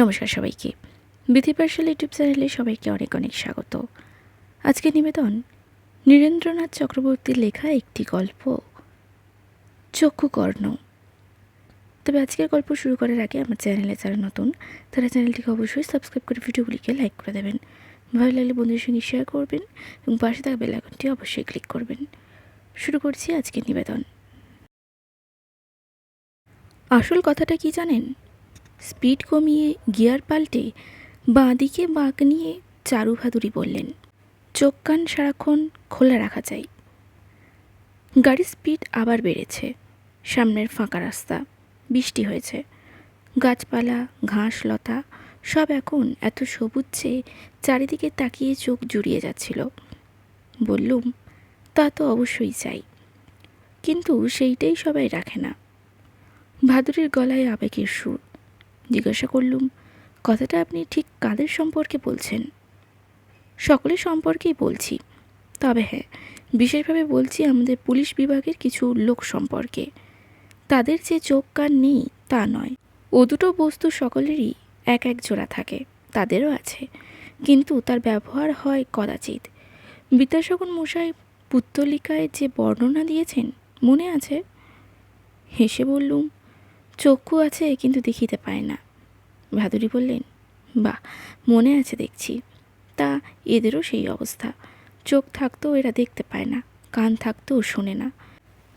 নমস্কার সবাইকে। বিধি পার্সাল ইউটিউব চ্যানেলে সবাইকে অনেক অনেক স্বাগত। আজকে নিবেদন, নীরেন্দ্রনাথ চক্রবর্তীর লেখা একটি গল্প, চক্ষুকর্ণ। তবে আজকের গল্প শুরু করার আগে আমার চ্যানেলে যারা নতুন, তারা চ্যানেলটিকে অবশ্যই সাবস্ক্রাইব করে ভিডিওগুলিকে লাইক করে দেবেন। ভালো লাগলে বন্ধুদের সঙ্গে শেয়ার করবেন এবং পাশে থাকা বেল অবশ্যই ক্লিক করবেন। শুরু করছি আজকের নিবেদন। আসল কথাটা কি জানেন? স্পিড কমিয়ে গিয়ার পাল্টে বাঁ দিকে বাঁক নিয়ে চারু ভাদুরী বললেন, চোখ কান সারাক্ষণ খোলা রাখা চাই। গাড়ির স্পিড আবার বেড়েছে। সামনের ফাঁকা রাস্তা, বৃষ্টি হয়েছে। গাছপালা, ঘাস, লতা, সব এখন এত সবুজ যে চারিদিকে তাকিয়ে চোখ জুড়িয়ে যাচ্ছিল। বললুম, তা তো অবশ্যই চাই। কিন্তু সেইটাই সবাই রাখে না। ভাদুরীর গলায় আবেগের সুর। জিজ্ঞাসা করলুম, কথাটা আপনি ঠিক কাদের সম্পর্কে বলছেন? সকলের সম্পর্কেই বলছি। তবে হ্যাঁ বিশেষভাবে বলছি আমাদের পুলিশ বিভাগের কিছু লোক সম্পর্কে। তাদের যে চোখ কান নেই, তা নয়। ও দুটো বস্তু সকলেরই এক এক জোড়া থাকে, তাদেরও আছে। কিন্তু তার ব্যবহার হয় কদাচিৎ। বিদ্যাসাগর মশাই পুত্তলিকায় যে বর্ণনা দিয়েছেন, মনে আছে? হেসে বললুম চক্ষু আছে, কিন্তু দেখিতে পায় না। ভাদুরী বললেন বা মনে আছে দেখছি। তা এদেরও সেই অবস্থা। চোখ থাকতেও এরা দেখতে পায় না, কান থাকতেও শোনে না।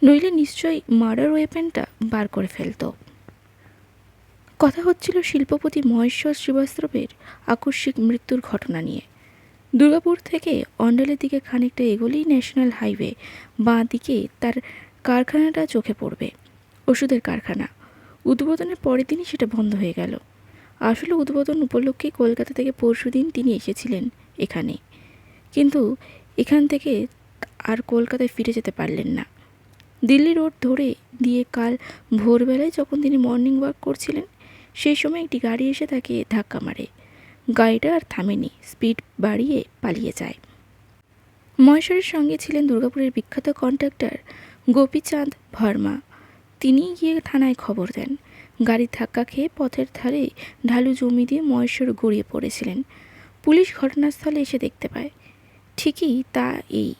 নইলে নিশ্চয়ই মার্ডার ওয়েপেনটা বার করে ফেলতো। কথা হচ্ছিল শিল্পপতি মহেশ্বর শ্রীবাস্তবের আকস্মিক মৃত্যুর ঘটনা নিয়ে। দুর্গাপুর থেকে অন্ডালের দিকে খানিকটা এগোলেই ন্যাশনাল হাইওয়ে বাঁ দিকে তার কারখানাটা চোখে পড়বে, ওষুধের কারখানা। উদ্বোধনের পরের দিনই সেটা বন্ধ হয়ে গেল। আসলে উদ্বোধন উপলক্ষে কলকাতা থেকে পরশুদিন তিনি এসেছিলেন এখানে। কিন্তু এখান থেকে আর কলকাতায় ফিরে যেতে পারলেন না। দিল্লি রোড ধরে দিয়ে কাল ভোরবেলায় যখন তিনি মর্নিং ওয়াক করছিলেন, সেই সময় একটি গাড়ি এসে তাকে ধাক্কা মারে। গাড়িটা আর থামেনি স্পিড বাড়িয়ে পালিয়ে যায়। মহেশ্বরের সঙ্গে ছিলেন দুর্গাপুরের বিখ্যাত কন্ট্রাক্টর গোপীচাঁদ ভার্মা। তিনি গিয়ে থানায় খবর দেন। গাড়ির ধাক্কা খেয়ে পথের ধারে ঢালু জমি দিয়ে মহেশ্বর গড়িয়ে পড়েছিলেন। পুলিশ ঘটনাস্থলে এসে দেখতে পায়। ঠিকই তা এই।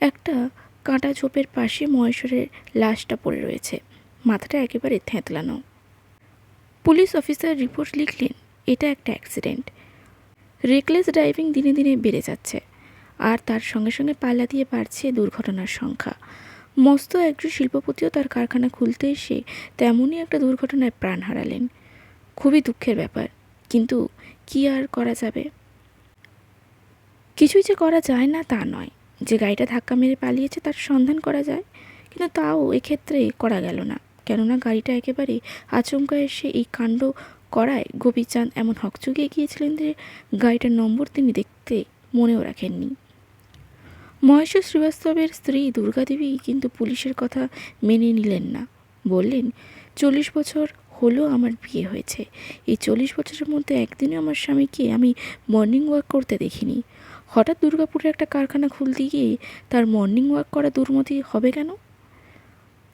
একটা কাঁটা ঝোপের পাশে মহেশ্বরের লাশটা পড়ে রয়েছে। মাথাটা একেবারে থেঁতলানো। পুলিশ অফিসার রিপোর্ট লিখলেন, এটা একটা অ্যাক্সিডেন্ট। রেকলেস ড্রাইভিং দিনে দিনে বেড়ে যাচ্ছে। আর তার সঙ্গে সঙ্গে পাল্লা দিয়ে বাড়ছে দুর্ঘটনার সংখ্যা। মস্ত একজন শিল্পপতিও তার কারখানা খুলতে এসে তেমনই একটা দুর্ঘটনায় প্রাণ হারালেন। খুবই দুঃখের ব্যাপার, কিন্তু কি আর করা যাবে? কিছুই যে করা যায় না তা নয়। যে গাড়িটা ধাক্কা মেরে পালিয়েছে তার সন্ধান করা যায়, কিন্তু তাও এক্ষেত্রে করা গেল না। কেননা গাড়িটা একেবারে আচমকা এসে এই কাণ্ড করায় গোপীচাঁদ এমন হকচকিয়ে গিয়েছিলেন যে গাড়িটার নম্বর তিনি দেখতে মনেও রাখেননি। মহেশ্বর শ্রীবাস্তবের স্ত্রী দুর্গাদেবী কিন্তু পুলিশের কথা মেনে নিলেন না। বললেন, চল্লিশ বছর হলো আমার বিয়ে হয়েছে। এই চল্লিশ বছরের মধ্যে একদিনও আমার স্বামীকে আমি মর্নিং ওয়াক করতে দেখিনি। হঠাৎ দুর্গাপুরে একটা কারখানা খুলতে গিয়ে তার মর্নিং ওয়াক করা দুর্মতি হবে কেন?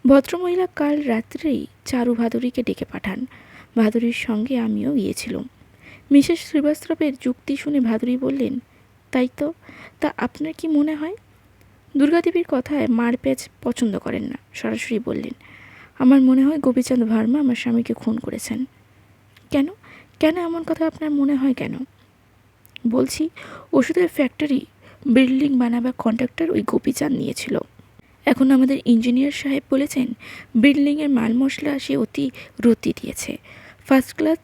ভদ্রমহিলা কাল রাত্রেই চারু ভাদুরীকে ডেকে পাঠান। ভাদুরীর সঙ্গে আমিও গিয়েছিলাম। মিসেস শ্রীবাস্তবের যুক্তি শুনে ভাদুরী বললেন তাই তো? তা আপনার কি মনে হয়? দুর্গাদেবীর কথায় মার মারপ্যাচ পছন্দ করেন না, সরাসরি বললেন। আমার মনে হয় গোপীচাঁদ ভার্মা আমার স্বামীকে খুন করেছেন। কেন? কেন এমন কথা আপনার মনে হয় কেন? বলছি, ওষুধের ফ্যাক্টরি বিল্ডিং বানাবার কন্ট্রাক্টর ওই গোপীচাঁদ নিয়েছিল। এখন আমাদের ইঞ্জিনিয়ার সাহেব বলেছেন বিল্ডিংয়ের মাল মশলা সে অতি রতি দিয়েছে। ফার্স্ট ক্লাস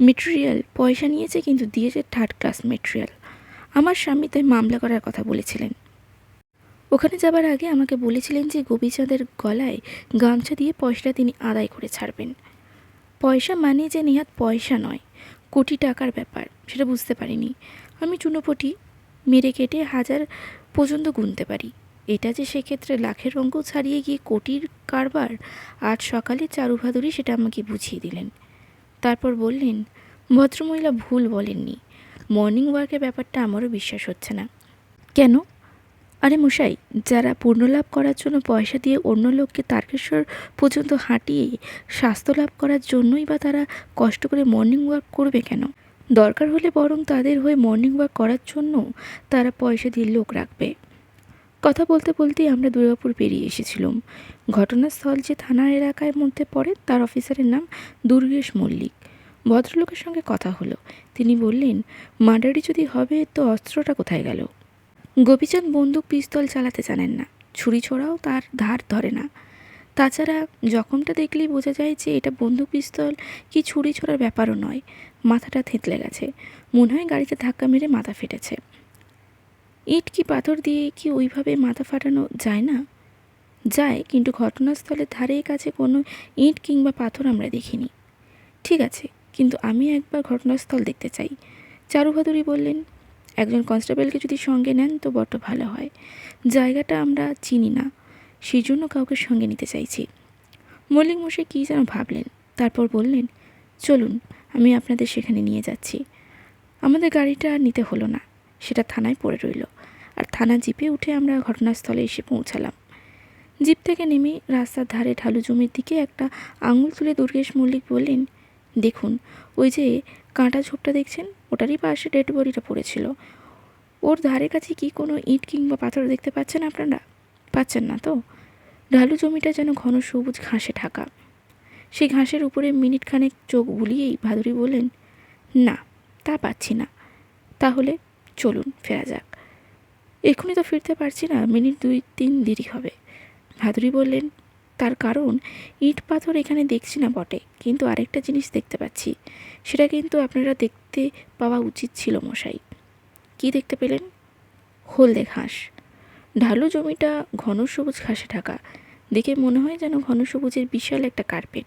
মেটেরিয়াল পয়সা নিয়েছে, কিন্তু দিয়েছে থার্ড ক্লাস মেটেরিয়াল আমার স্বামী তাই মামলা করার কথা বলেছিলেন। ওখানে যাবার আগে আমাকে বলেছিলেন যে গোবিচাঁদের গলায় গামছা দিয়ে পয়সাটা তিনি আদায় করে ছাড়বেন। পয়সা মানে যে নেহাত পয়সা নয়, কোটি টাকার ব্যাপার, সেটা বুঝতে পারিনি। আমি চুনোপটি মেরে কেটে হাজার পর্যন্ত গুনতে পারি। এটা যে সেক্ষেত্রে লাখের অঙ্ক ছাড়িয়ে গিয়ে কোটির কারবার, আজ সকালে চারুভাদুরী সেটা আমাকে বুঝিয়ে দিলেন। তারপর বললেন, ভদ্রমহিলা ভুল বলেননি। মর্নিং ওয়ার্কের ব্যাপারটা আমারও বিশ্বাস হচ্ছে না। কেন? আরে মশাই, যারা পূর্ণলাভ করার জন্য পয়সা দিয়ে অন্য লোককে তারকেশ্বর পর্যন্ত হাঁটিয়ে স্বাস্থ্য লাভ করার জন্যই বা তারা কষ্ট করে মর্নিং ওয়াক করবে কেন? দরকার হলে বরং তাদের হয়ে মর্নিং ওয়াক করার জন্য তারা পয়সা দিয়ে লোক রাখবে। কথা বলতে বলতেই আমরা দুর্গাপুর পেরিয়ে এসেছিলাম। ঘটনাস্থল যে থানা এলাকার মধ্যে পড়ে, তার অফিসারের নাম দুর্গেশ মল্লিক। ভদ্রলোকের সঙ্গে কথা হলো। তিনি বললেন মার্ডারি যদি হবে, তো অস্ত্রটা কোথায় গেল? গোপীচাঁদ বন্দুক পিস্তল চালাতে জানেন না, ছুরি ছোড়াও তার ধার ধরে না। তাছাড়া জখমটা দেখলেই বোঝা যায় যে এটা বন্দুক পিস্তল কি ছুরি ছোড়ার ব্যাপারও নয়, মাথাটা থেঁতলে গেছে, মনে হয় গাড়িতে ধাক্কা মেরে মাথা ফেটেছে। ইট কি পাথর দিয়ে কি ওইভাবে মাথা ফাটানো যায় না? যায়, কিন্তু ঘটনাস্থলের ধারে কাছে কোনো ইট কিংবা পাথর আমরা দেখিনি। ঠিক আছে কিন্তু আমি একবার ঘটনাস্থল দেখতে চাই। চারু ভাদুরী বললেন, একজন কনস্টেবলকে যদি সঙ্গে নেন তো বড্ড ভালো হয়। জায়গাটা আমরা চিনি না সেই জন্য কাউকে সঙ্গে নিতে চাইছি। মল্লিক মশাই কী যেন ভাবলেন, তারপর বললেন, চলুন, আমি আপনাদের সেখানে নিয়ে যাচ্ছি। আমাদের গাড়িটা আর নিতে হলো না, সেটা থানায় পড়ে রইল। আর থানা জিপে উঠে আমরা ঘটনাস্থলে এসে পৌঁছালাম। জিপ থেকে নেমে রাস্তার ধারে ঢালু জমির দিকে একটা আঙুল তুলে দুর্গেশ মল্লিক বললেন দেখুন, ওই যে কাঁটা ঝোপটা দেখছেন? ওটারই পাশে ডেড বডিটা পড়েছিল। ওর ধারে কাছে কি কোনো ইট কিংবা পাথর দেখতে পাচ্ছেন আপনারা? পাচ্ছেন না তো? ঢালু জমিটা যেন ঘন সবুজ ঘাসে ঢাকা। সেই ঘাসের উপরে মিনিট খানেক চোখ বুলিয়েই ভাদুরী বললেন, না, তা পাচ্ছি না। তাহলে চলুন, ফেরা যাক। এক্ষুনি তো ফিরতে পারছি না, মিনিট দুই তিন দেরি হবে। ভাদুরী বললেন তার কারণ ইট পাথর এখানে দেখছি না বটে, কিন্তু আরেকটা জিনিস দেখতে পাচ্ছি। সেটা কিন্তু আপনারা দেখতে পাওয়া উচিত ছিল মশাই। কি দেখতে পেলেন? হলদে ঘাস। ঢালু জমিটা ঘন সবুজ ঘাসে ঢাকা। দেখে মনে হয় যেন ঘন সবুজের বিশাল একটা কার্পেট।